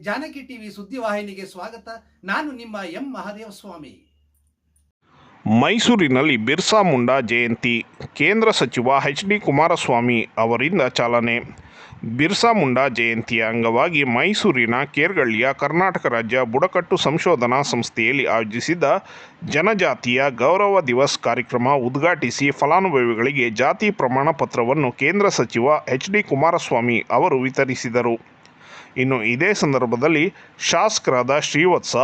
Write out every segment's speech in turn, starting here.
Janaki TV ಸುದ್ದಿವಾಹಿನಿಗೆ ಸ್ವಾಗತ. ನಾನು ನಿಮ್ಮ ಎಂ ಮಹಾದೇವ ಸ್ವಾಮಿ. ಮೈಸೂರಿನಲ್ಲಿ ಬಿರ್ಸಾ ಮುಂಡಾ ಜಯಂತಿ. ಕೇಂದ್ರ ಸಚಿವ ಎಚ್ ಡಿ ಕುಮಾರಸ್ವಾಮಿ ಅವರಿಂದ ಚಾಲನೆ. ಬಿರ್ಸಾ ಮುಂಡಾ ಜಯಂತಿಯ ಅಂಗವಾಗಿ ಮೈಸೂರಿನ ಕೇರ್ಗಳ್ಳಿಯ ಕರ್ನಾಟಕ ರಾಜ್ಯ ಬುಡಕಟ್ಟು ಸಂಶೋಧನಾ ಸಂಸ್ಥೆಯಲ್ಲಿ ಆಯೋಜಿಸಿದ್ದ ಜನಜಾತಿಯ ಗೌರವ ದಿವಸ್ ಕಾರ್ಯಕ್ರಮ ಉದ್ಘಾಟಿಸಿ ಫಲಾನುಭವಿಗಳಿಗೆ ಜಾತಿ ಪ್ರಮಾಣ ಪತ್ರವನ್ನು ಕೇಂದ್ರ ಸಚಿವ ಎಚ್ ಡಿ ಕುಮಾರಸ್ವಾಮಿ ಅವರು ವಿತರಿಸಿದರು. ಇನ್ನು ಇದೇ ಸಂದರ್ಭದಲ್ಲಿ ಶಾಸಕರಾದ ಶ್ರೀವತ್ಸ,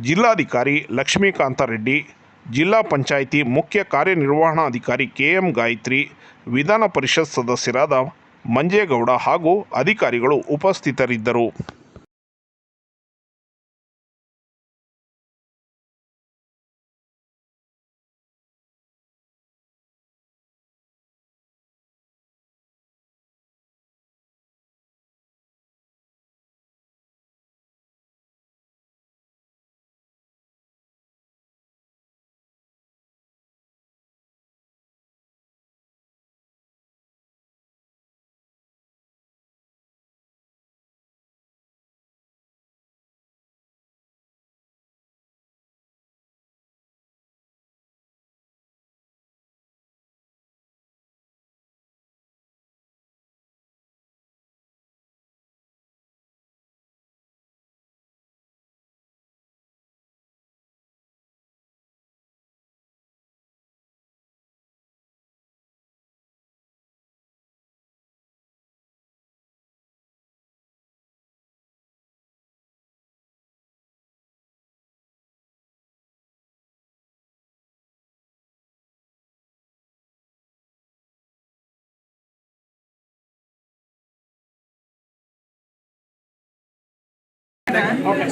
ಜಿಲ್ಲಾಧಿಕಾರಿ ಲಕ್ಷ್ಮೀಕಾಂತ ರೆಡ್ಡಿ, ಜಿಲ್ಲಾ ಪಂಚಾಯಿತಿ ಮುಖ್ಯ ಕಾರ್ಯನಿರ್ವಹಣಾಧಿಕಾರಿ ಕೆ ಎಂ ಗಾಯತ್ರಿ, ವಿಧಾನ ಪರಿಷತ್ ಸದಸ್ಯರಾದ ಮಂಜೇಗೌಡ ಹಾಗೂ ಅಧಿಕಾರಿಗಳು ಉಪಸ್ಥಿತರಿದ್ದರು.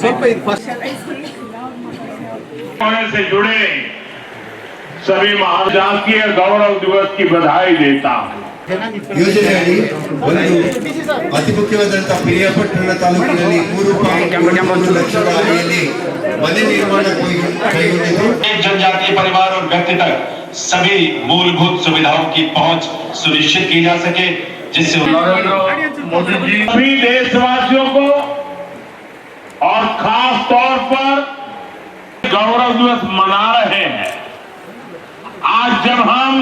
ಸ್ವಲ್ಪ ಇದು ಫಸ್ಟ್ होने से जुड़े सभी महाजातीय गौरव दिवस की बधाई देता हूं ಯೋಜನೆಯಡಿ ಒಂದು ಅತಿ ಮುಖ್ಯವಾದಂತಹ ಪಿರಿಯಾಪಟ್ಟಣ ತಾಲೂಕಿನಲ್ಲಿ ಮೂರು ಪಾಯಿಂಟ್ ಮೂರು ಲಕ್ಷದ ಅಡಿಯಲ್ಲಿ ಮನೆ ನಿರ್ಮಾಣ ಕೈಗೊಂಡ್- ಕೈಗೊಂಡಿದ್ದು एक जनजातीय परिवार और व्यक्ति तक सभी मूलभूत सुविधाओं की पहुंच सुनिश्चित की जा सके जिससे मोदी जी सभी देशवासियों को और खास तौर पर गौरव दिवस मना रहे हैं। आज जब हम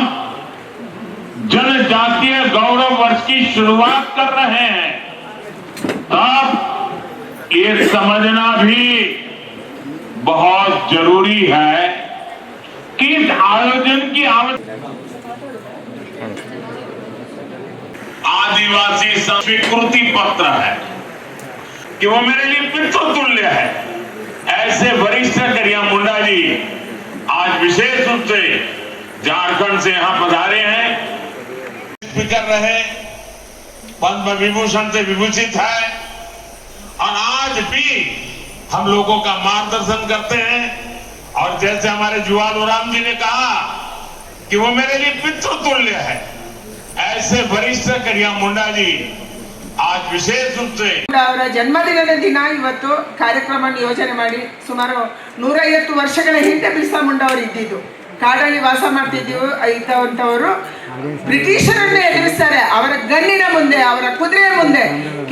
जनजातीय गौरव वर्ष की शुरुआत कर रहे हैं, तब ये समझना भी बहुत ज़रूरी है कि इस आयोजन की आवश्यकता आदिवासी स्वीकृति पत्र है। कि वो मेरे लिए पितृ तुल्य है। ऐसे वरिष्ठ करिया मुंडा जी, आज विशेष रूप से झारखंड से यहाँ पधारे हैं। स्पीकर रहे पद्म विभूषण से विभूषित है। और आज भी हम लोगों का मार्गदर्शन करते हैं। और जैसे हमारे जुआल ओराम जी ने कहा कि वो मेरे लिए पितृ तुल्य है। ऐसे वरिष्ठ करिया मुंडा जी ಅವರ ಜನ್ಮದಿನದ ದಿನ ಇವತ್ತು ಕಾರ್ಯಕ್ರಮ ಯೋಜನೆ ಮಾಡಿ ಸುಮಾರು ನೂರೈವತ್ತು ವರ್ಷಗಳ ಹಿಂದೆ ಬಿರ್ಸಾ ಮುಂಡಾ ಅವರು ಇದ್ದಿದ್ದು. ಕಾಡಲ್ಲಿ ವಾಸ ಮಾಡ್ತಿದ್ದೀವಿ ಇದ್ದವಂಥವರು ಬ್ರಿಟಿಷರನ್ನು ಎದುರಿಸ್ತಾರೆ. ಅವರ ಗನ್ನಿನ ಮುಂದೆ, ಅವರ ಕುದುರೆಯ ಮುಂದೆ.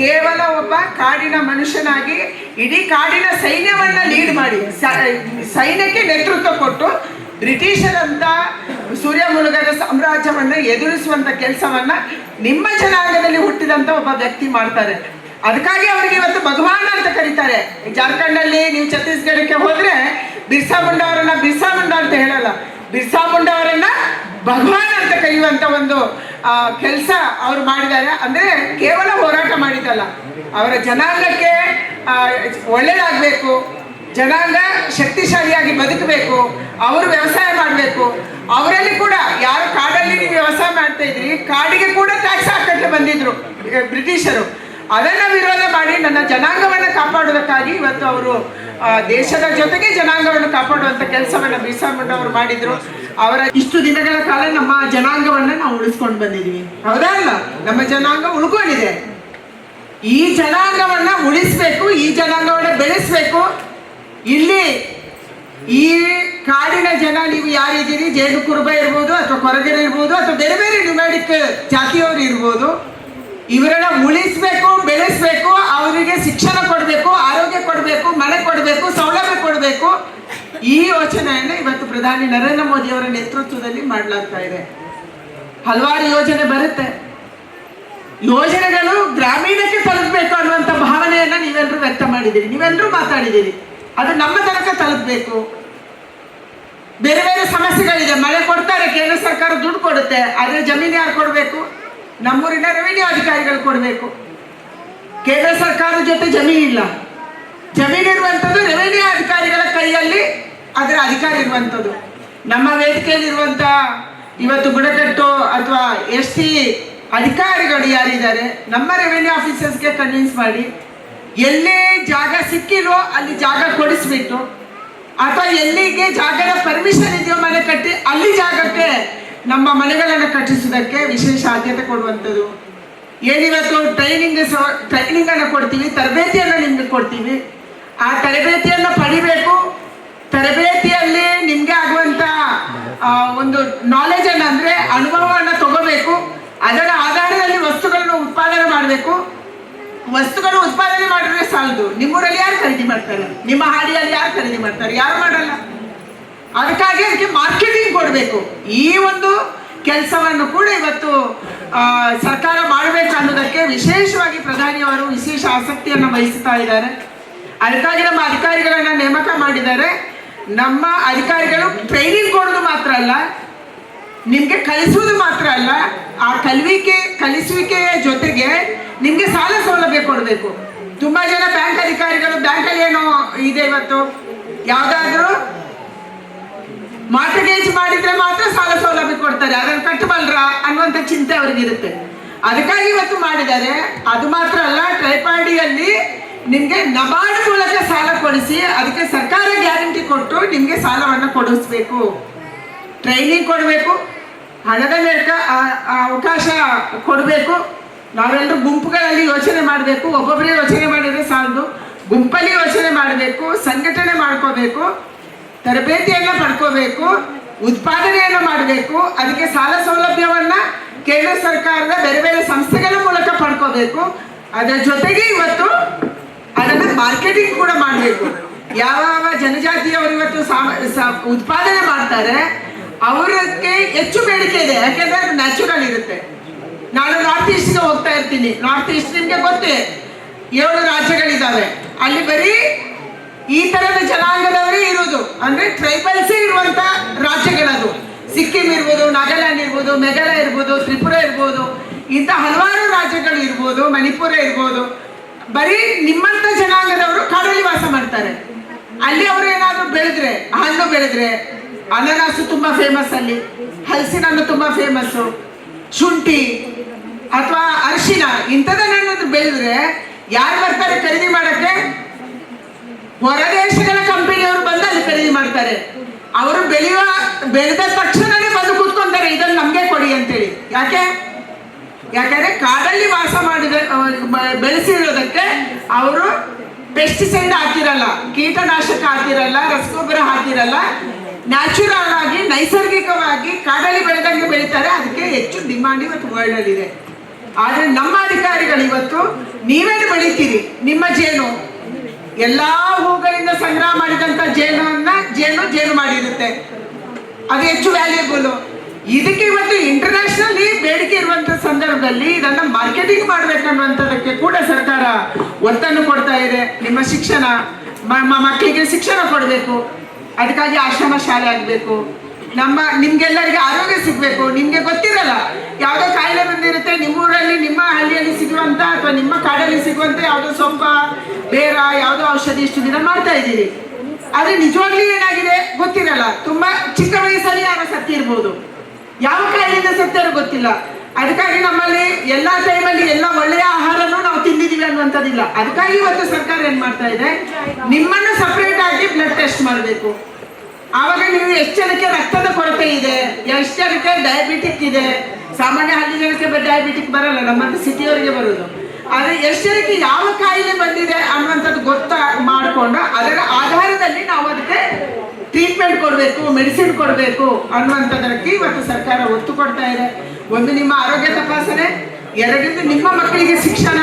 ಕೇವಲ ಒಬ್ಬ ಕಾಡಿನ ಮನುಷ್ಯನಾಗಿ ಇಡೀ ಕಾಡಿನ ಸೈನ್ಯವನ್ನ ಲೀಡ್ ಮಾಡಿ ಸೈನ್ಯಕ್ಕೆ ನೇತೃತ್ವ ಕೊಟ್ಟು ಬ್ರಿಟಿಷರಂತ ಸೂರ್ಯ ಮುಳುಗದ ಸಾಮ್ರಾಜ್ಯವನ್ನ ಎದುರಿಸುವಂತ ಕೆಲಸವನ್ನ ನಿಮ್ಮ ಜನಾಂಗದಲ್ಲಿ ಹುಟ್ಟಿದಂತ ಒಬ್ಬ ವ್ಯಕ್ತಿ ಮಾಡ್ತಾರೆ. ಅದಕ್ಕಾಗಿ ಅವರಿಗೆ ಇವತ್ತು ಭಗವಾನ್ ಅಂತ ಕರೀತಾರೆ. ಜಾರ್ಖಂಡ್ ಅಲ್ಲಿ ನೀವು ಛತ್ತೀಸ್ಗಢಕ್ಕೆ ಹೋದ್ರೆ ಬಿರ್ಸಾ ಮುಂಡ ಅವರನ್ನ ಬಿರ್ಸಾ ಮುಂಡಾ ಅಂತ ಹೇಳಲ್ಲ. ಬಿರ್ಸಾ ಮುಂಡ ಅವರನ್ನ ಭಗವಾನ್ ಅಂತ ಕರೆಯುವಂತ ಒಂದು ಕೆಲಸ ಅವ್ರು ಮಾಡಿದ್ದಾರೆ. ಅಂದ್ರೆ ಕೇವಲ ಹೋರಾಟ ಮಾಡಿದ್ದಲ್ಲ. ಅವರ ಜನಾಂಗಕ್ಕೆ ಒಳ್ಳೇದಾಗ್ಬೇಕು. ಜನಾಂಗ ಶಕ್ತಿಶಾಲಿಯಾಗಿ ಬದುಕಬೇಕು. ಅವರು ವ್ಯವಸಾಯ ಮಾಡಬೇಕು. ಅವರಲ್ಲಿ ಕೂಡ, ಯಾರು ಕಾಡಲ್ಲಿ ನೀವು ವ್ಯವಸಾಯ ಮಾಡ್ತಾ ಇದ್ರಿ ಕಾಡಿಗೆ ಕೂಡ ಟ್ಯಾಕ್ಸ್ ಹಾಕಕ್ಕೆ ಬಂದಿದ್ರು ಬ್ರಿಟಿಷರು. ಅದನ್ನ ವಿರೋಧ ಮಾಡಿ ನನ್ನ ಜನಾಂಗವನ್ನು ಕಾಪಾಡೋದಕ್ಕಾಗಿ ಇವತ್ತು ಅವರು ದೇಶದ ಜೊತೆಗೆ ಜನಾಂಗವನ್ನು ಕಾಪಾಡುವಂತ ಕೆಲಸವನ್ನ ಬಿಸಾಮಣ್ಣ ಅವರು ಮಾಡಿದ್ರು. ಅವರ ಇಷ್ಟು ದಿನಗಳ ಕಾಲ ನಮ್ಮ ಜನಾಂಗವನ್ನ ನಾವು ಉಳಿಸ್ಕೊಂಡು ಬಂದಿದ್ವಿ ಹೌದಾ ಅಲ್ಲ? ನಮ್ಮ ಜನಾಂಗ ಉಳ್ಕೊಂಡಿದೆ. ಈ ಜನಾಂಗವನ್ನ ಉಳಿಸ್ಬೇಕು, ಈ ಜನಾಂಗವನ್ನ ಬೆಳೆಸ್ಬೇಕು. ಇಲ್ಲಿ ಈ ಕಾಡಿನ ಜನ ನೀವು ಯಾರಿದ್ದೀರಿ ಜೇನು ಕುರುಬ ಇರ್ಬೋದು ಅಥವಾ ಕೊರಗರು ಇರ್ಬೋದು ಅಥವಾ ಬೇರೆ ಬೇರೆ ನ್ಯೂಮ್ಯಾಟಿಕ್ ಜಾತಿಯವರು ಇರ್ಬೋದು. ಇವರನ್ನ ಉಳಿಸ್ಬೇಕು, ಬೆಳೆಸ್ಬೇಕು, ಅವರಿಗೆ ಶಿಕ್ಷಣ ಕೊಡಬೇಕು, ಆರೋಗ್ಯ ಕೊಡಬೇಕು, ಮನೆ ಕೊಡಬೇಕು, ಸೌಲಭ್ಯ ಕೊಡಬೇಕು. ಈ ಯೋಚನೆಯನ್ನು ಇವತ್ತು ಪ್ರಧಾನಿ ನರೇಂದ್ರ ಮೋದಿ ಅವರ ನೇತೃತ್ವದಲ್ಲಿ ಮಾಡಲಾಗ್ತಾ ಇದೆ. ಹಲವಾರು ಯೋಜನೆ ಬರುತ್ತೆ. ಯೋಜನೆಗಳು ಗ್ರಾಮೀಣಕ್ಕೆ ತಲುಪಬೇಕು ಅನ್ನುವಂಥ ಭಾವನೆಯನ್ನು ನೀವೆಲ್ಲರೂ ವ್ಯಕ್ತ ಮಾಡಿದ್ದೀರಿ. ನೀವೆಲ್ಲರೂ ಮಾತಾಡಿದ್ದೀರಿ. ಅದು ನಮ್ಮ ತನಕ ತಲುಪಬೇಕು. ಬೇರೆ ಬೇರೆ ಸಮಸ್ಯೆಗಳಿದೆ. ಮಳೆ ಕೊಡ್ತಾರೆ, ಕೇಂದ್ರ ಸರ್ಕಾರ ದುಡ್ಡು ಕೊಡುತ್ತೆ. ಆದರೆ ಜಮೀನು ಯಾರು ಕೊಡಬೇಕು? ನಮ್ಮೂರಿನ ರೆವಿನ್ಯೂ ಅಧಿಕಾರಿಗಳು ಕೊಡಬೇಕು. ಕೇಂದ್ರ ಸರ್ಕಾರದ ಜೊತೆ ಜಮೀನಿಲ್ಲ ಜಮೀನು ಇರುವಂಥದ್ದು ರೆವಿನ್ಯೂ ಅಧಿಕಾರಿಗಳ ಕೈಯಲ್ಲಿ ಅದರ ಅಧಿಕಾರ ಇರುವಂಥದ್ದು. ನಮ್ಮ ವೇದಿಕೆಯಲ್ಲಿರುವಂಥ ಇವತ್ತು ಬುಡಕಟ್ಟು ಅಥವಾ ಎಸ್ ಸಿ ಅಧಿಕಾರಿಗಳು ಯಾರಿದ್ದಾರೆ, ನಮ್ಮ ರೆವಿನ್ಯೂ ಆಫೀಸರ್ಸ್ಗೆ ಕನ್ವಿನ್ಸ್ ಮಾಡಿ ಎಲ್ಲೇ ಜಾಗ ಸಿಕ್ಕಿಲ್ವೋ ಅಲ್ಲಿ ಜಾಗ ಕೊಡಿಸ್ಬಿಟ್ಟು, ಅಥವಾ ಎಲ್ಲಿಗೆ ಜಾಗದ ಪರ್ಮಿಷನ್ ಇದೆಯೋ ಮನೆ ಕಟ್ಟಿ, ಅಲ್ಲಿ ಜಾಗಕ್ಕೆ ನಮ್ಮ ಮನೆಗಳನ್ನು ಕಟ್ಟಿಸೋದಕ್ಕೆ ವಿಶೇಷ ಆದ್ಯತೆ ಕೊಡುವಂಥದ್ದು. ಏನಿವತ್ತು ಟ್ರೈನಿಂಗ್ ಟ್ರೈನಿಂಗ್ ಅನ್ನು ಕೊಡ್ತೀವಿ, ತರಬೇತಿಯನ್ನು ನಿಮ್ಗೆ ಕೊಡ್ತೀವಿ. ಆ ತರಬೇತಿಯನ್ನು ಪಡಿಬೇಕು. ತರಬೇತಿಯಲ್ಲಿ ನಿಮ್ಗೆ ಆಗುವಂತ ಒಂದು ನಾಲೆಜ್ ಅನ್ನ ಅಂದ್ರೆ ಅನುಭವವನ್ನು ತಗೋಬೇಕು. ಅದರ ಆಧಾರದಲ್ಲಿ ವಸ್ತುಗಳು ಉತ್ಪಾದನೆ ಮಾಡಿದ್ರೆ ಸಾಲದು. ನಿಮ್ಮೂರಲ್ಲಿ ಯಾರು ಖರೀದಿ ಮಾಡ್ತಾರೆ? ನಿಮ್ಮ ಹಾಡಿಯಲ್ಲಿ ಯಾರು ಖರೀದಿ ಮಾಡ್ತಾರೆ? ಯಾರು ಮಾಡಲ್ಲ? ಅದಕ್ಕಾಗಿ ಅದಕ್ಕೆ ಮಾರ್ಕೆಟಿಂಗ್ ಕೊಡಬೇಕು. ಈ ಒಂದು ಕೆಲಸವನ್ನು ಕೂಡ ಇವತ್ತು ಸರ್ಕಾರ ಮಾಡಬೇಕು ಅನ್ನೋದಕ್ಕೆ ವಿಶೇಷವಾಗಿ ಪ್ರಧಾನಿಯವರು ವಿಶೇಷ ಆಸಕ್ತಿಯನ್ನು ವಹಿಸ್ತಾ ಇದ್ದಾರೆ. ಅದಕ್ಕಾಗಿ ನಮ್ಮ ಅಧಿಕಾರಿಗಳನ್ನ ನೇಮಕ ಮಾಡಿದ್ದಾರೆ. ನಮ್ಮ ಅಧಿಕಾರಿಗಳು ಟ್ರೈನಿಂಗ್ ಕೊಡೋದು ಮಾತ್ರ ಅಲ್ಲ, ನಿಮಗೆ ಕಲಿಸುವುದು ಮಾತ್ರ ಅಲ್ಲ, ಆ ಕಲಿವಿಕೆ, ಕಲಿಸುವಿಕೆಯ ಜೊತೆಗೆ ನಿಮ್ಗೆ ಸಾಲ ಸೌಲಭ್ಯ ಕೊಡಬೇಕು. ತುಂಬಾ ಜನ ಬ್ಯಾಂಕ್ ಅಧಿಕಾರಿಗಳು ಬ್ಯಾಂಕಲ್ಲಿ ಏನೋ ಇದೆ ಇವತ್ತು. ಯಾವ್ದಾದ್ರು ಮಾರ್ಟಗೇಜ್ ಮಾಡಿದ್ರೆ ಮಾತ್ರ ಸಾಲ ಸೌಲಭ್ಯ ಕೊಡ್ತಾರೆ. ಅದನ್ನು ಕಟ್ಟಬಲ್ರ ಅನ್ನುವಂಥ ಚಿಂತೆ ಅವ್ರಿಗೆ ಇರುತ್ತೆ ಅದಕ್ಕಾಗಿ ಇವತ್ತು ಮಾಡಿದ್ದಾರೆ. ಅದು ಮಾತ್ರ ಅಲ್ಲ, ಟ್ರೈಪಾಡಿಯಲ್ಲಿ ನಿಮ್ಗೆ ನಬಾರ್ಡ್ ಮೂಲಕ ಸಾಲ ಕೊಡಿಸಿ ಅದಕ್ಕೆ ಸರ್ಕಾರ ಗ್ಯಾರಂಟಿ ಕೊಟ್ಟು ನಿಮ್ಗೆ ಸಾಲವನ್ನು ಕೊಡಿಸ್ಬೇಕು. ಟ್ರೈನಿಂಗ್ ಕೊಡಬೇಕು. ಹಣದ ಮೇಲ್ಕ ಅವಕಾಶ ಕೊಡಬೇಕು. ನಾವೆಲ್ಲರೂ ಗುಂಪುಗಳಲ್ಲಿ ಯೋಚನೆ ಮಾಡಬೇಕು ಒಬ್ಬೊಬ್ಬರೇ ಯೋಚನೆ ಮಾಡಿದ್ರೆ ಸಾಲದು. ಗುಂಪಲ್ಲಿ ಯೋಚನೆ ಮಾಡಬೇಕು, ಸಂಘಟನೆ ಮಾಡ್ಕೋಬೇಕು, ತರಬೇತಿಯನ್ನು ಪಡ್ಕೋಬೇಕು, ಉತ್ಪಾದನೆಯನ್ನು ಮಾಡಬೇಕು, ಅದಕ್ಕೆ ಸಾಲ ಸೌಲಭ್ಯವನ್ನ ಕೇಂದ್ರ ಸರ್ಕಾರದ ಬೇರೆ ಬೇರೆ ಸಂಸ್ಥೆಗಳ ಮೂಲಕ ಪಡ್ಕೋಬೇಕು. ಅದರ ಜೊತೆಗೆ ಇವತ್ತು ಅದನ್ನು ಮಾರ್ಕೆಟಿಂಗ್ ಕೂಡ ಮಾಡಬೇಕು. ಯಾವ ಯಾವ ಜನಜಾತಿಯವರು ಇವತ್ತು ಉತ್ಪಾದನೆ ಮಾಡ್ತಾರೆ, ಅವರಕ್ಕೆ ಹೆಚ್ಚು ಬೇಡಿಕೆ ಇದೆ. ಯಾಕೆಂದ್ರೆ ನ್ಯಾಚುರಲ್ ಇರುತ್ತೆ. ನಾನು ನಾರ್ತ್ ಈಸ್ಟ್ಗೆ ಹೋಗ್ತಾ ಇರ್ತೀನಿ. ನಾರ್ತ್ ಈಸ್ಟ್ ನಿಮಗೆ ಗೊತ್ತೇ? ಏಳು ರಾಜ್ಯಗಳಿದ್ದಾವೆ ಅಲ್ಲಿ ಬರೀ ಈ ತರದ ಜನಾಂಗದವರೇ ಇರೋದು ಅಂದ್ರೆ ಟ್ರೈಬಲ್ಸೇ ಇರುವಂತ ರಾಜ್ಯಗಳದು. ಸಿಕ್ಕಿಂ ಇರ್ಬೋದು, ನಾಗಾಲ್ಯಾಂಡ್ ಇರ್ಬೋದು, ಮೇಘಾಲಯ ಇರ್ಬೋದು, ತ್ರಿಪುರ ಇರ್ಬೋದು ಇಂಥ ಹಲವಾರು ರಾಜ್ಯಗಳು ಇರ್ಬೋದು, ಮಣಿಪುರ ಇರ್ಬೋದು. ಬರೀ ನಿಮ್ಮಂತ ಜನಾಂಗದವರು ಕಾಡಲ್ಲಿ ವಾಸ ಮಾಡ್ತಾರೆ. ಅಲ್ಲಿ ಅವರು ಏನಾದರೂ ಬೆಳೆದ್ರೆ, ಹಣ್ಣು ಬೆಳೆದ್ರೆ, ಅನನಾಸು ತುಂಬಾ ಫೇಮಸ್ ಅಲ್ಲಿ ಹಲಸಿನ ಹಣ್ಣು ತುಂಬಾ ಫೇಮಸ್ಸು ಶುಂಠಿ ಅಥವಾ ಅರಿಶಿನ ಇಂಥದನ್ನೇನಾದ್ರು ಬೆಳೆದ್ರೆ ಯಾರು ಬರ್ತಾರೆ ಖರೀದಿ ಮಾಡಕ್ಕೆ? ಹೊರ ದೇಶಗಳ ಕಂಪನಿಯವರು ಬಂದು ಅಲ್ಲಿ ಖರೀದಿ ಮಾಡ್ತಾರೆ. ಅವರು ಬೆಳೆಯುವ, ಬೆಳೆದ ತಕ್ಷಣನೇ ಬಂದು ಕೂತ್ಕೊಂತಾರೆ, ಇದನ್ನು ನಮಗೆ ಕೊಡಿ ಅಂತೇಳಿ. ಯಾಕೆ? ಯಾಕಂದ್ರೆ ಕಾಡಲ್ಲಿ ವಾಸ ಮಾಡಿದ ಬೆಳೆಸಿರೋದಕ್ಕೆ ಅವರು ಪೆಸ್ಟಿಸೈಡ್ ಹಾಕಿರಲ್ಲ, ಕೀಟನಾಶಕ ಹಾಕಿರಲ್ಲ, ರಸಗೊಬ್ಬರ ಹಾಕಿರಲ್ಲ ನ್ಯಾಚುರಲ್ ಆಗಿ, ನೈಸರ್ಗಿಕವಾಗಿ ಕಾಡಲ್ಲಿ ಬೆಳೆದಂಗೆ ಬೆಳೀತಾರೆ. ಅದಕ್ಕೆ ಹೆಚ್ಚು ಡಿಮಾಂಡ್ ಇವತ್ತು ವರ್ಲ್ಡ್ ಅಲ್ಲಿ ಇದೆ. ಆದ್ರೆ ನಮ್ಮ ಅಧಿಕಾರಿಗಳು ಇವತ್ತು ನೀವೇನು ಬೆಳಿತೀರಿ? ನಿಮ್ಮ ಜೇನು. ಎಲ್ಲಾ ಹೂಗಳಿಂದ ಸಂಗ್ರಹ ಮಾಡಿದಂತ ಜೇನನ್ನ ಜೇನು ಜೇನು ಮಾಡಿರುತ್ತೆ. ಅದು ಹೆಚ್ಚು ವ್ಯಾಲ್ಯೂಬಲ್ ಇದಕ್ಕೆ ಇವತ್ತು ಇಂಟರ್ನ್ಯಾಷನಲಿ ಬೇಡಿಕೆ ಇರುವಂತ ಸಂದರ್ಭದಲ್ಲಿ ಇದನ್ನ ಮಾರ್ಕೆಟಿಂಗ್ ಮಾಡ್ಬೇಕನ್ನುವಂಥದಕ್ಕೆ ಕೂಡ ಸರ್ಕಾರ ಒತ್ತನ್ನು ಕೊಡ್ತಾ ಇದೆ. ನಿಮ್ಮ ಶಿಕ್ಷಣ ಮಕ್ಕಳಿಗೆ ಶಿಕ್ಷಣ ಕೊಡಬೇಕು. ಅದಕ್ಕಾಗಿ ಆಶ್ರಮ ಶಾಲೆ ಆಗಬೇಕು. ನಮ್ಮ ನಿಮ್ಗೆಲ್ಲರಿಗೆ ಆರೋಗ್ಯ ಸಿಗ್ಬೇಕು. ನಿಮ್ಗೆ ಗೊತ್ತಿರಲ್ಲ, ಯಾವುದೋ ಕಾಯಿಲೆ ಬಂದಿರುತ್ತೆ, ನಿಮ್ಮೂರಲ್ಲಿ ನಿಮ್ಮ ಹಳ್ಳಿಯಲ್ಲಿ ಸಿಗುವಂತ ಅಥವಾ ನಿಮ್ಮ ಕಾಡಲ್ಲಿ ಸಿಗುವಂತ ಯಾವುದೋ ಸೊಪ್ಪ, ಬೇರ ಯಾವುದೋ ಔಷಧಿ ಇಷ್ಟು ದಿನ ಮಾಡ್ತಾ ಇದ್ದೀರಿ. ಆದ್ರೆ ನಿಜವಾಗ್ಲೂ ಏನಾಗಿದೆ ಗೊತ್ತಿರಲ್ಲ. ತುಂಬಾ ಚಿಕ್ಕ ವಯಸ್ಸಲ್ಲಿ ಯಾರೋ ಸತ್ತಿರ್ಬೋದು ಯಾವ ಕಾಯಿಲೆಯಿಂದ ಸತ್ತಾರೋ ಗೊತ್ತಿಲ್ಲ. ಅದಕ್ಕಾಗಿ ನಮ್ಮಲ್ಲಿ ಎಲ್ಲಾ ಟೈಮಲ್ಲಿ ಎಲ್ಲ ಒಳ್ಳೆಯ ಆಹಾರನೂ ನಾವು ತಿಂದಿದ್ದೀವಿ ಅನ್ನುವಂಥದ್ದಿಲ್ಲ. ಅದಕ್ಕಾಗಿ ಇವತ್ತು ಸರ್ಕಾರ ಏನ್ ಮಾಡ್ತಾ ಇದೆ? ನಿಮ್ಮನ್ನು ಸಪ್ರೇಟ್ ಆಗಿ ಬ್ಲಡ್ ಟೆಸ್ಟ್ ಮಾಡಬೇಕು. ಆವಾಗ ನೀವು ಎಷ್ಟು ಜನಕ್ಕೆ ರಕ್ತದ ಕೊರತೆ ಇದೆ? ಎಷ್ಟು ಜನಕ್ಕೆ ಡಯಾಬಿಟಿಕ್ ಇದೆ? ಸಾಮಾನ್ಯ ಹಳ್ಳಿ ಜನಕ್ಕೆ ಡಯಾಬಿಟಿಕ್ ಬರಲ್ಲ, ನಮ್ಮಂತ ಸಿಟಿಯವರಿಗೆ ಬರುವುದು ಆದ್ರೆ ಎಷ್ಟು ಯಾವ ಕಾಯಿಲೆ ಬಂದಿದೆ ಅನ್ನುವಂಥದ್ದು ಗೊತ್ತ ಮಾಡಿಕೊಂಡು ಅದರ ಆಧಾರದಲ್ಲಿ ನಾವು ಅದಕ್ಕೆ ಟ್ರೀಟ್ಮೆಂಟ್ ಕೊಡಬೇಕು ಮೆಡಿಸಿನ್ ಕೊಡಬೇಕು ಅನ್ನುವಂಥದ್ದಕ್ಕೆ ಇವತ್ತು ಸರ್ಕಾರ ಒತ್ತು ಕೊಡ್ತಾ ಇದೆ. ಒಂದು ನಿಮ್ಮ ಆರೋಗ್ಯ ತಪಾಸಣೆ, ಎರಡರಿಂದ ನಿಮ್ಮ ಮಕ್ಕಳಿಗೆ ಶಿಕ್ಷಣ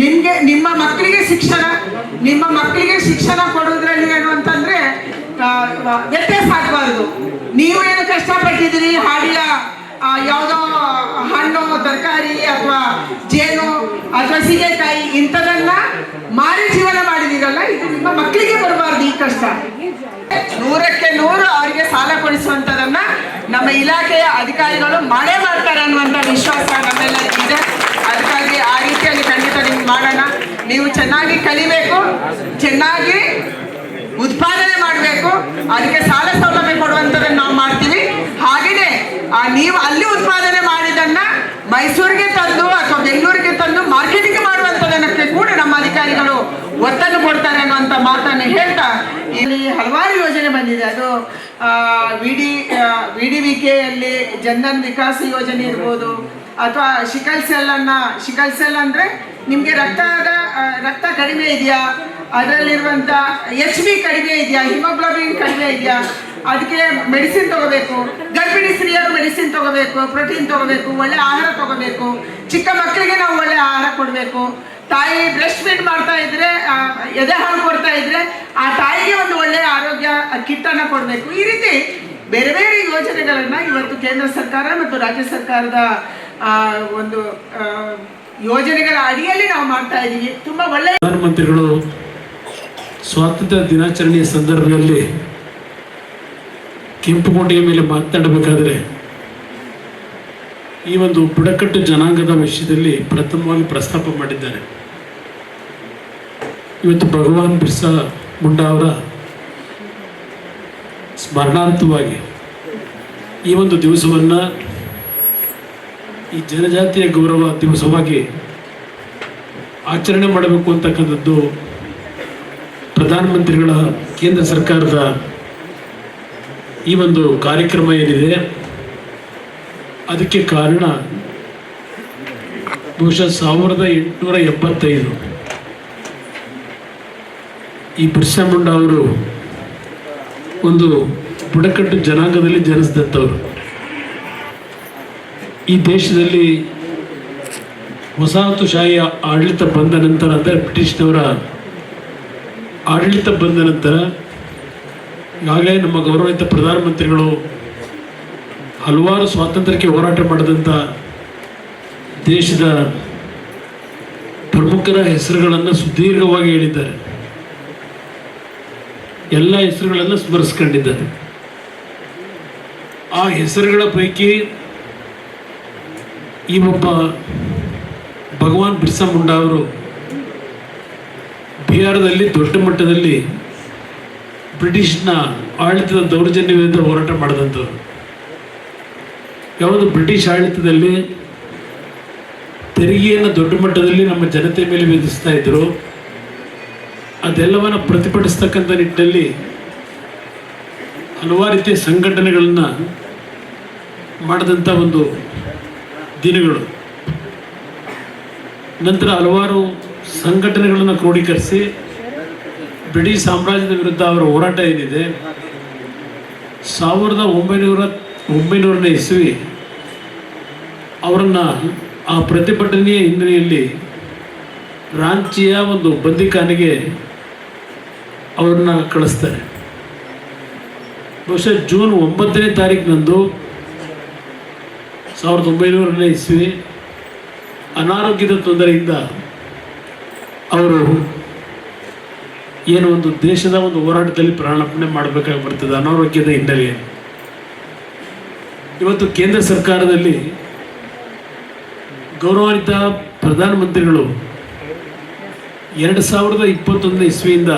ನಿಮ್ಗೆ ನಿಮ್ಮ ಮಕ್ಕಳಿಗೆ ಶಿಕ್ಷಣ, ನಿಮ್ಮ ಮಕ್ಕಳಿಗೆ ಶಿಕ್ಷಣ ಕೊಡೋದ್ರಲ್ಲಿ ಏನು ಅಂತಂದ್ರೆ ವ್ಯತ್ಯಾಸ ಆಗಬಾರ್ದು. ನೀವು ಏನು ಕಷ್ಟಪಟ್ಟಿದ್ದೀರಿ? ಹಾಡಿಯ ಯಾವುದೋ ಹಣ್ಣು, ತರಕಾರಿ ಅಥವಾ ಜೇನು, ಅಥವಾ ಸೀಗೆಕಾಯಿ, ಇಂಥದನ್ನ ಮಾರಿ ಜೀವನ ಮಾಡಿದಿರಲ್ಲ, ಇದು ನಿಮ್ಮ ಮಕ್ಕಳಿಗೆ ಬರಬಾರ್ದು ಈ ಕಷ್ಟ. ನೂರಕ್ಕೆ ನೂರು ಅವರಿಗೆ ಸಾಲ ಕೊಡಿಸುವಂತದನ್ನ ನಮ್ಮ ಇಲಾಖೆಯ ಅಧಿಕಾರಿಗಳು ಮಾಡೇ ಮಾಡ್ತಾರೆ ಅನ್ನುವಂಥ ವಿಶ್ವಾಸ ನಮ್ಮೆಲ್ಲ ಇದೆ ಅದಕ್ಕಾಗಿ ಆ ರೀತಿಯಲ್ಲಿ ಮಾಡೋಣ. ನೀವು ಚೆನ್ನಾಗಿ ಕಲಿಬೇಕು, ಚೆನ್ನಾಗಿ ಉತ್ಪಾದನೆ ಮಾಡಬೇಕು. ಅದಕ್ಕೆ ಸಾಲ ಸೌಲಭ್ಯ ಕೊಡುವಂಥದ್ದನ್ನು ನಾವು ಮಾಡ್ತೀವಿ. ಹಾಗೆಯೇ ನೀವು ಅಲ್ಲಿ ಉತ್ಪಾದನೆ ಮಾಡಿದನ್ನ ಮೈಸೂರಿಗೆ ತಂದು ಅಥವಾ ಬೆಂಗಳೂರಿಗೆ ತಂದು ಮಾರ್ಕೆಟಿಂಗ್ ಮಾಡುವಂಥದ್ದಕ್ಕೆ ಕೂಡ ನಮ್ಮ ಅಧಿಕಾರಿಗಳು ಒತ್ತನ್ನು ಕೊಡ್ತಾರೆ ಅನ್ನುವಂಥ ಮಾತನ್ನು ಹೇಳ್ತಾ ಇಲ್ಲಿ ಹಲವಾರು ಯೋಜನೆ ಬಂದಿದೆ. ಅದು ವಿ ಡಿ ವಿ ಕೆಯಲ್ಲಿ ವಿಕಾಸ ಯೋಜನೆ ಇರ್ಬೋದು ಅಥವಾ ಶಿಕಲ್ ಸೆಲ್ ಅನ್ನ, ಶಿಕಲ್ ಸೆಲ್ ಅಂದ್ರೆ ನಿಮ್ಗೆ ರಕ್ತದ ರಕ್ತ ಕಡಿಮೆ ಇದೆಯಾ? ಅದರಲ್ಲಿರುವಂತ ಎಚ್ ಬಿ ಕಡಿಮೆ ಇದೆಯಾ? ಹಿಮೋಗ್ಲೋಬಿನ್ ಕಡಿಮೆ ಇದೆಯಾ? ಅದಕ್ಕೆ ಮೆಡಿಸಿನ್ ತಗೋಬೇಕು. ಗರ್ಭಿಣಿ ಸ್ತ್ರೀಯರು ಮೆಡಿಸಿನ್ ತಗೋಬೇಕು? ಪ್ರೋಟೀನ್ ತಗೋಬೇಕು? ಒಳ್ಳೆ ಆಹಾರ ತಗೋಬೇಕು? ಚಿಕ್ಕ ಮಕ್ಕಳಿಗೆ ನಾವು ಒಳ್ಳೆ ಆಹಾರ ಕೊಡಬೇಕು. ತಾಯಿ ಬ್ರೆಸ್ಟ್ ಫೀಡ್ ಮಾಡ್ತಾ ಇದ್ರೆ ಎದೆ ಹಾಲು ಕೊಡ್ತಾ ಇದ್ರೆ, ಆ ತಾಯಿಗೆ ಒಂದು ಒಳ್ಳೆಯ ಆರೋಗ್ಯ ಕಿಟ್ ಅನ್ನ ಕೊಡಬೇಕು. ಈ ರೀತಿ ಬೇರೆ ಬೇರೆ ಯೋಜನೆಗಳನ್ನ ಇವತ್ತು ಕೇಂದ್ರ ಸರ್ಕಾರ ಮತ್ತು ರಾಜ್ಯ ಸರ್ಕಾರದ ಒಂದು ಯೋಜನೆಗಳ ಅಡಿಯಲ್ಲಿ ನಾವು ಮಾಡ್ತಾ ಇದ್ದೀವಿ. ತುಂಬಾ ಒಳ್ಳೆ ಪ್ರಧಾನಮಂತ್ರಿಗಳು, ಸ್ವಾತಂತ್ರ್ಯ ದಿನಾಚರಣೆಯ ಸಂದರ್ಭದಲ್ಲಿ ಕೆಂಪುಕೋಟೆಯ ಮೇಲೆ ಮಾತನಾಡಬೇಕಾದ್ರೆ ಈ ಒಂದು ಬುಡಕಟ್ಟು ಜನಾಂಗದ ವಿಷಯದಲ್ಲಿ ಪ್ರಥಮವಾಗಿ ಪ್ರಸ್ತಾಪ ಮಾಡಿದ್ದಾರೆ. ಇವತ್ತು ಭಗವಾನ್ ಬಿರ್ಸಾ ಮುಂಡಾ ಅವರ ಸ್ಮರಣಾರ್ಥವಾಗಿ ಈ ಒಂದು ದಿವಸವನ್ನು ಈ ಜನಜಾತಿಯ ಗೌರವ ದಿವಸವಾಗಿ ಆಚರಣೆ ಮಾಡಬೇಕು ಅಂತಕ್ಕಂಥದ್ದು ಪ್ರಧಾನಮಂತ್ರಿಗಳ ಕೇಂದ್ರ ಸರ್ಕಾರದ ಈ ಒಂದು ಕಾರ್ಯಕ್ರಮ ಏನಿದೆ, ಅದಕ್ಕೆ ಕಾರಣ ಬಹುಶಃ ಸಾವಿರದ ಎಂಟುನೂರ ಎಪ್ಪತ್ತೈದು. ಈ ಬಿರ್ಸಾ ಮುಂಡಾ ಅವರು ಒಂದು ಬುಡಕಟ್ಟು ಜನಾಂಗದಲ್ಲಿ ಜನಿಸಿದಂಥವ್ರು. ಈ ದೇಶದಲ್ಲಿ ವಸಾಹತುಶಾಹಿ ಆಡಳಿತ ಬಂದ ನಂತರ, ಅಂದರೆ ಬ್ರಿಟಿಷ್ನವರ ಆಡಳಿತ ಬಂದ ನಂತರ, ಈಗಾಗಲೇ ನಮ್ಮ ಗೌರವಿತ ಪ್ರಧಾನಮಂತ್ರಿಗಳು ಹಲವಾರು ಸ್ವಾತಂತ್ರ್ಯಕ್ಕೆ ಹೋರಾಟ ಮಾಡಿದಂಥ ದೇಶದ ಪ್ರಮುಖರ ಹೆಸರುಗಳನ್ನು ಸುದೀರ್ಘವಾಗಿ ಹೇಳಿದ್ದಾರೆ. ಎಲ್ಲ ಹೆಸರುಗಳನ್ನು ಸ್ಮರಿಸ್ಕೊಂಡಿದ್ದಾರೆ. ಆ ಹೆಸರುಗಳ ಪೈಕಿ ಈ ಒಬ್ಬ ಭಗವಾನ್ ಬಿರ್ಸಾ ಮುಂಡಾ ಅವರು ಬಿಹಾರದಲ್ಲಿ ದೊಡ್ಡ ಮಟ್ಟದಲ್ಲಿ ಬ್ರಿಟಿಷ್ನ ಆಡಳಿತದ ದೌರ್ಜನ್ಯ ವಿರುದ್ಧ ಹೋರಾಟ ಮಾಡಿದಂಥವ್ರು. ಯಾವುದು ಬ್ರಿಟಿಷ್ ಆಡಳಿತದಲ್ಲಿ ತೆರಿಗೆಯನ್ನು ದೊಡ್ಡ ಮಟ್ಟದಲ್ಲಿ ನಮ್ಮ ಜನತೆ ಮೇಲೆ ವಿಧಿಸ್ತಾ ಇದ್ರು. ಅದೆಲ್ಲವನ್ನು ಪ್ರತಿಭಟಿಸ್ತಕ್ಕಂಥ ನಿಟ್ಟಿನಲ್ಲಿ ಹಲವಾರು ರೀತಿಯ ಸಂಘಟನೆಗಳನ್ನು ಮಾಡಿದಂಥ ಒಂದು ದಿನಗಳು. ನಂತರ ಹಲವಾರು ಸಂಘಟನೆಗಳನ್ನು ಕ್ರೋಢೀಕರಿಸಿ ಬ್ರಿಟಿಷ್ ಸಾಮ್ರಾಜ್ಯದ ವಿರುದ್ಧ ಅವರ ಹೋರಾಟ ಏನಿದೆ, ಸಾವಿರದ ಒಂಬೈನೂರ, ಒಂಬೈನೂರನೇ ಇಸ್ವಿ ಅವರನ್ನು ಆ ಪ್ರತಿಭಟನೆಯ ಹಿನ್ನೆಲೆಯಲ್ಲಿ ರಾಂಚಿಯ ಒಂದು ಬಂದಿಖಾನೆಗೆ ಅವರನ್ನು ಕಳಿಸ್ತಾರೆ. ಬಹುಶಃ ಜೂನ್ ಒಂಬತ್ತನೇ ತಾರೀಕಿನಂದು ಸಾವಿರದ ಒಂಬೈನೂರನೇ ಇಸ್ವಿ ಅನಾರೋಗ್ಯದ ತೊಂದರೆಯಿಂದ ಅವರು ಏನು ಒಂದು ದೇಶದ ಒಂದು ಹೋರಾಟದಲ್ಲಿ ಪ್ರಾಣಾರ್ಪಣೆ ಮಾಡಬೇಕಾಗಿ ಬರ್ತದೆ, ಅನಾರೋಗ್ಯದ ಹಿನ್ನೆಲೆಯಲ್ಲಿ. ಇವತ್ತು ಕೇಂದ್ರ ಸರ್ಕಾರದಲ್ಲಿ ಗೌರವಾನ್ವಿತ ಪ್ರಧಾನಮಂತ್ರಿಗಳು ಎರಡು ಸಾವಿರದ ಇಪ್ಪತ್ತೊಂದನೇ ಇಸ್ವಿಯಿಂದ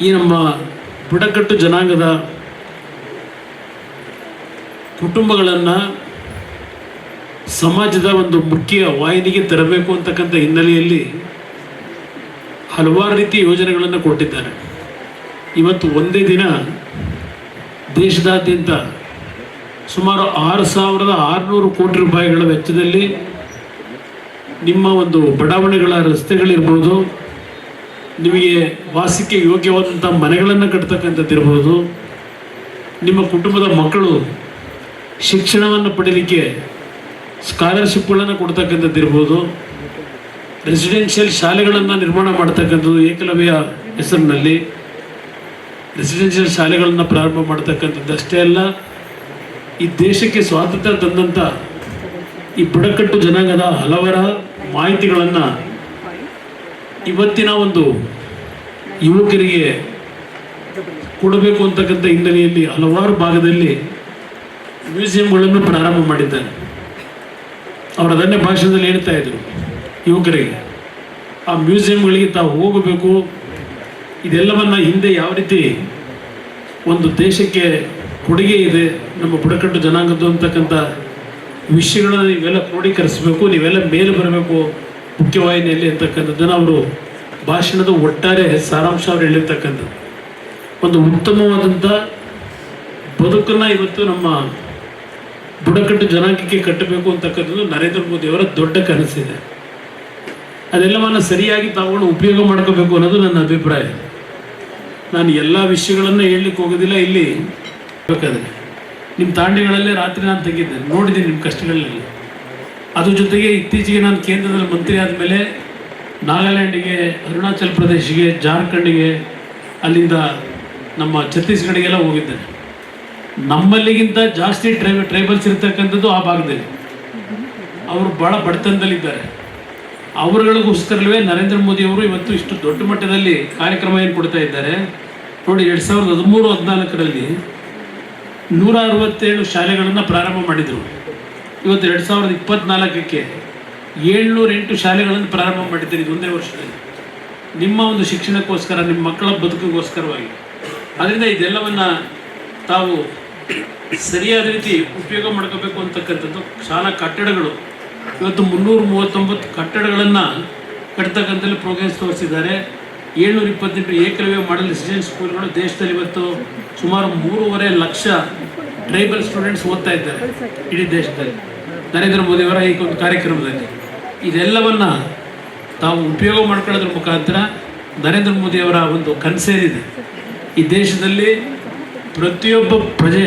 ಈ ನಮ್ಮ ಬುಡಕಟ್ಟು ಜನಾಂಗದ ಕುಟುಂಬಗಳನ್ನು ಸಮಾಜದ ಒಂದು ಮುಖ್ಯ ವಾಹಿನಿಗೆ ತರಬೇಕು ಅಂತಕ್ಕಂಥ ಹಿನ್ನೆಲೆಯಲ್ಲಿ ಹಲವಾರು ರೀತಿಯ ಯೋಜನೆಗಳನ್ನು ಕೊಟ್ಟಿದ್ದಾರೆ. ಇವತ್ತು ಒಂದೇ ದಿನ ದೇಶದಾದ್ಯಂತ ಸುಮಾರು ಆರು ಸಾವಿರದ ಆರುನೂರು ಕೋಟಿ ರೂಪಾಯಿಗಳ ವೆಚ್ಚದಲ್ಲಿ ನಿಮ್ಮ ಒಂದು ಬಡಾವಣೆಗಳ ರಸ್ತೆಗಳಿರ್ಬೋದು, ನಿಮಗೆ ವಾಸಕ್ಕೆ ಯೋಗ್ಯವಾದಂಥ ಮನೆಗಳನ್ನು ಕಟ್ತಕ್ಕಂಥದ್ದಿರ್ಬೋದು, ನಿಮ್ಮ ಕುಟುಂಬದ ಮಕ್ಕಳು ಶಿಕ್ಷಣವನ್ನು ಪಡೀಲಿಕ್ಕೆ ಸ್ಕಾಲರ್ಶಿಪ್ಗಳನ್ನು ಕೊಡ್ತಕ್ಕಂಥದ್ದು ಇರ್ಬೋದು ರೆಸಿಡೆನ್ಷಿಯಲ್ ಶಾಲೆಗಳನ್ನು ನಿರ್ಮಾಣ ಮಾಡ್ತಕ್ಕಂಥದ್ದು ಏಕಲವ್ಯ ಹೆಸರಿನಲ್ಲಿ. ರೆಸಿಡೆನ್ಷಿಯಲ್ ಶಾಲೆಗಳನ್ನು ಪ್ರಾರಂಭ ಮಾಡ್ತಕ್ಕಂಥದ್ದು ಅಷ್ಟೇ ಅಲ್ಲ, ಈ ದೇಶಕ್ಕೆ ಸ್ವಾತಂತ್ರ್ಯ ತಂದಂಥ ಈ ಬುಡಕಟ್ಟು ಜನಾಂಗದ ಹಲವರ ಮಾಹಿತಿಗಳನ್ನು ಇವತ್ತಿನ ಒಂದು ಯುವಕರಿಗೆ ಕೊಡಬೇಕು ಅಂತಕ್ಕಂಥ ಹಿನ್ನೆಲೆಯಲ್ಲಿ ಹಲವಾರು ಭಾಗದಲ್ಲಿ ಮ್ಯೂಸಿಯಂಗಳನ್ನು ಪ್ರಾರಂಭ ಮಾಡಿದ್ದಾರೆ. ಅವರು ಅದನ್ನೇ ಭಾಷಣದಲ್ಲಿ ಹೇಳ್ತಾ ಇದ್ರು ಯುವಕರಿಗೆ. ಆ ಮ್ಯೂಸಿಯಂಗಳಿಗೆ ತಾವು ಹೋಗಬೇಕು. ಇದೆಲ್ಲವನ್ನು ಹಿಂದೆ ಯಾವ ರೀತಿ ಒಂದು ದೇಶಕ್ಕೆ ಕೊಡುಗೆ ಇದೆ, ನಮ್ಮ ಬುಡಕಟ್ಟು ಜನಾಂಗದ್ದು ಅಂತಕ್ಕಂಥ ವಿಷಯಗಳನ್ನ ನೀವೆಲ್ಲ ಕ್ರೋಢೀಕರಿಸಬೇಕು, ನೀವೆಲ್ಲ ಮೇಲೆ ಬರಬೇಕು ಮುಖ್ಯವಾಹಿನಿಯಲ್ಲಿ ಅಂತಕ್ಕಂಥದ್ದನ್ನು ಅವರು ಭಾಷಣದ ಒಟ್ಟಾರೆ ಸಾರಾಂಶ ಅವರು ಹೇಳಿರ್ತಕ್ಕಂಥದ್ದು. ಒಂದು ಉತ್ತಮವಾದಂಥ ಬದುಕನ್ನು ಇವತ್ತು ನಮ್ಮ ಬುಡಕಟ್ಟು ಜನಾಂಗಕ್ಕೆ ಕಟ್ಟಬೇಕು ಅಂತಕ್ಕಂಥದ್ದು ನರೇಂದ್ರ ಮೋದಿಯವರ ದೊಡ್ಡ ಕನಸಿದೆ. ಅದೆಲ್ಲವನ್ನು ಸರಿಯಾಗಿ ತಗೊಂಡು ಉಪಯೋಗ ಮಾಡ್ಕೋಬೇಕು ಅನ್ನೋದು ನನ್ನ ಅಭಿಪ್ರಾಯ. ನಾನು ಎಲ್ಲ ವಿಷಯಗಳನ್ನು ಹೇಳಲಿಕ್ಕೆ ಹೋಗೋದಿಲ್ಲ ಇಲ್ಲಿ. ಬೇಕಾದರೆ ನಿಮ್ಮ ತಾಂಡೆಗಳಲ್ಲೇ ರಾತ್ರಿ ನಾನು ತೆಗಿದ್ದೆ, ನೋಡಿದ್ದೀನಿ ನಿಮ್ಮ ಕಷ್ಟಗಳಲ್ಲಿ. ಅದ್ರ ಜೊತೆಗೆ ಇತ್ತೀಚೆಗೆ ನಾನು ಕೇಂದ್ರದಲ್ಲಿ ಮಂತ್ರಿ ಆದಮೇಲೆ ನಾಗಾಲ್ಯಾಂಡಿಗೆ, ಅರುಣಾಚಲ್ ಪ್ರದೇಶಿಗೆ, ಜಾರ್ಖಂಡಿಗೆ, ಅಲ್ಲಿಂದ ನಮ್ಮ ಛತ್ತೀಸ್ಗಢಿಗೆಲ್ಲ ಹೋಗಿದ್ದೇನೆ. ನಮ್ಮಲ್ಲಿಗಿಂತ ಜಾಸ್ತಿ ಟ್ರೈ ಟ್ರೈಬಲ್ಸ್ ಇರ್ತಕ್ಕಂಥದ್ದು ಆ ಭಾಗದಲ್ಲಿ. ಅವರು ಭಾಳ ಬಡತನದಲ್ಲಿದ್ದಾರೆ. ಅವರುಗಳಿಗೋಸ್ಕರವೇ ನರೇಂದ್ರ ಮೋದಿ ಅವರು ಇವತ್ತು ಇಷ್ಟು ದೊಡ್ಡ ಮಟ್ಟದಲ್ಲಿ ಕಾರ್ಯಕ್ರಮ ಏನು ಕೊಡ್ತಾ ಇದ್ದಾರೆ. ನೋಡಿ, ಎರಡು ಸಾವಿರದ ಹದಿಮೂರು, ಹದಿನಾಲ್ಕರಲ್ಲಿ ನೂರ ಅರವತ್ತೇಳು ಶಾಲೆಗಳನ್ನು ಪ್ರಾರಂಭ ಮಾಡಿದರು. ಇವತ್ತು ಎರಡು ಸಾವಿರದ ಇಪ್ಪತ್ತ್ನಾಲ್ಕಕ್ಕೆ ಏಳ್ನೂರ ಎಂಟು ಶಾಲೆಗಳನ್ನು ಪ್ರಾರಂಭ ಮಾಡಿದ್ದಾರೆ ಇದು ಒಂದೇ ವರ್ಷದಲ್ಲಿ. ನಿಮ್ಮ ಒಂದು ಶಿಕ್ಷಣಕ್ಕೋಸ್ಕರ, ನಿಮ್ಮ ಮಕ್ಕಳ ಬದುಕಿಗೋಸ್ಕರವಾಗಿ. ಅದರಿಂದ ಇದೆಲ್ಲವನ್ನು ತಾವು ಸರಿಯಾದ ರೀತಿ ಉಪಯೋಗ ಮಾಡ್ಕೋಬೇಕು ಅಂತಕ್ಕಂಥದ್ದು ಶಾಲಾ ಕಟ್ಟಡಗಳು. ಇವತ್ತು ಮುನ್ನೂರ ಮೂವತ್ತೊಂಬತ್ತು ಕಟ್ಟಡಗಳನ್ನು ಕಟ್ತಕ್ಕಂಥಲ್ಲಿ ಪ್ರೋಗ್ರೆಸ್ ತೋರಿಸಿದ್ದಾರೆ. ಏಳ್ನೂರ ಇಪ್ಪತ್ತೆಂಟು ಏಕಲವ್ಯ ಮಾಡಲ್ ರೆಸಿಡೆನ್ಸ್ ಸ್ಕೂಲ್ಗಳು ದೇಶದಲ್ಲಿ ಇವತ್ತು ಸುಮಾರು ಮೂರುವರೆ ಲಕ್ಷ ಟ್ರೈಬಲ್ ಸ್ಟೂಡೆಂಟ್ಸ್ ಓದ್ತಾ ಇದ್ದಾರೆ ಇಡೀ ದೇಶದಲ್ಲಿ. ನರೇಂದ್ರ ಮೋದಿಯವರ ಈ ಒಂದು ಕಾರ್ಯಕ್ರಮದಲ್ಲಿ. ಇದೆಲ್ಲವನ್ನು ತಾವು ಉಪಯೋಗ ಮಾಡ್ಕೊಳ್ಳೋದ್ರ ಮುಖಾಂತರ ನರೇಂದ್ರ ಮೋದಿಯವರ ಒಂದು ಕನಸೇನಿದೆ ಈ ದೇಶದಲ್ಲಿ ಪ್ರತಿಯೊಬ್ಬ ಪ್ರಜೆ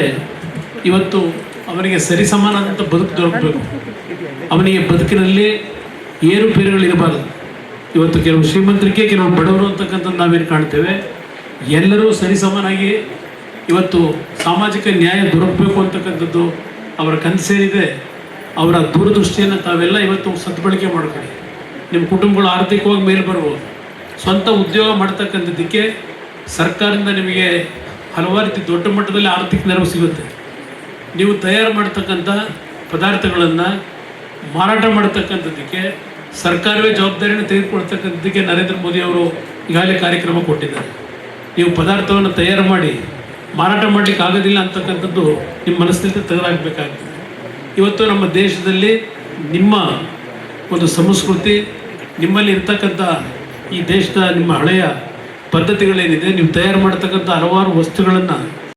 ಇವತ್ತು ಅವನಿಗೆ ಅಂತ ಬದುಕು ದೊರಕಬೇಕು. ಅವನಿಗೆ ಬದುಕಿನಲ್ಲಿ ಏರುಪೇರುಗಳಿರಬಾರದು. ಇವತ್ತು ಕೆಲವು ಶ್ರೀಮಂತರಿಗೆ ಕೆಲವು ಬಡವರು ಅಂತಕ್ಕಂಥದ್ದು ನಾವೇನು ಕಾಣ್ತೇವೆ? ಎಲ್ಲರೂ ಸರಿಸಮಾನಾಗಿ ಇವತ್ತು ಸಾಮಾಜಿಕ ನ್ಯಾಯ ದೊರಕಬೇಕು ಅಂತಕ್ಕಂಥದ್ದು ಅವರ ಕನಸೇನಿದೆ. ಅವರ ದೂರದೃಷ್ಟಿಯನ್ನು ತಾವೆಲ್ಲ ಇವತ್ತು ಸದ್ಬಳಕೆ ಮಾಡ್ಕೊಳ್ಳಿ. ನಿಮ್ಮ ಕುಟುಂಬಗಳು ಆರ್ಥಿಕವಾಗಿ ಮೇಲೆ ಬರ್ಬೋದು ಸ್ವಂತ ಉದ್ಯೋಗ ಮಾಡ್ತಕ್ಕಂಥದ್ದಕ್ಕೆ ಸರ್ಕಾರದಿಂದ ನಿಮಗೆ ಹಲವಾರು ರೀತಿ ದೊಡ್ಡ ಮಟ್ಟದಲ್ಲಿ ಆರ್ಥಿಕ ನೆರವು ಸಿಗುತ್ತೆ. ನೀವು ತಯಾರು ಮಾಡ್ತಕ್ಕಂಥ ಪದಾರ್ಥಗಳನ್ನು ಮಾರಾಟ ಮಾಡ್ತಕ್ಕಂಥದ್ದಕ್ಕೆ ಸರ್ಕಾರವೇ ಜವಾಬ್ದಾರಿಯನ್ನು ತೆಗೆದುಕೊಳ್ತಕ್ಕಂಥದ್ದಕ್ಕೆ ನರೇಂದ್ರ ಮೋದಿ ಅವರು ಈಗಾಗಲೇ ಕಾರ್ಯಕ್ರಮ ಕೊಟ್ಟಿದ್ದಾರೆ. ನೀವು ಪದಾರ್ಥವನ್ನು ತಯಾರು ಮಾಡಿ ಮಾರಾಟ ಮಾಡಲಿಕ್ಕೆ ಆಗೋದಿಲ್ಲ ಅಂತಕ್ಕಂಥದ್ದು ನಿಮ್ಮ ಮನಸ್ಸಿನಿಂದ ತೆಗೆದಾಗಬೇಕಾಗ್ತದೆ ಇವತ್ತು ನಮ್ಮ ದೇಶದಲ್ಲಿ ನಿಮ್ಮ ಒಂದು ಸಂಸ್ಕೃತಿ ನಿಮ್ಮಲ್ಲಿ ಇರ್ತಕ್ಕಂಥ ಈ ದೇಶದ ನಿಮ್ಮ ಹಳೆಯ ಪದ್ಧತಿಗಳೇನಿದೆ ನೀವು ತಯಾರು ಮಾಡ್ತಕ್ಕಂಥ ಹಲವಾರು ವಸ್ತುಗಳನ್ನು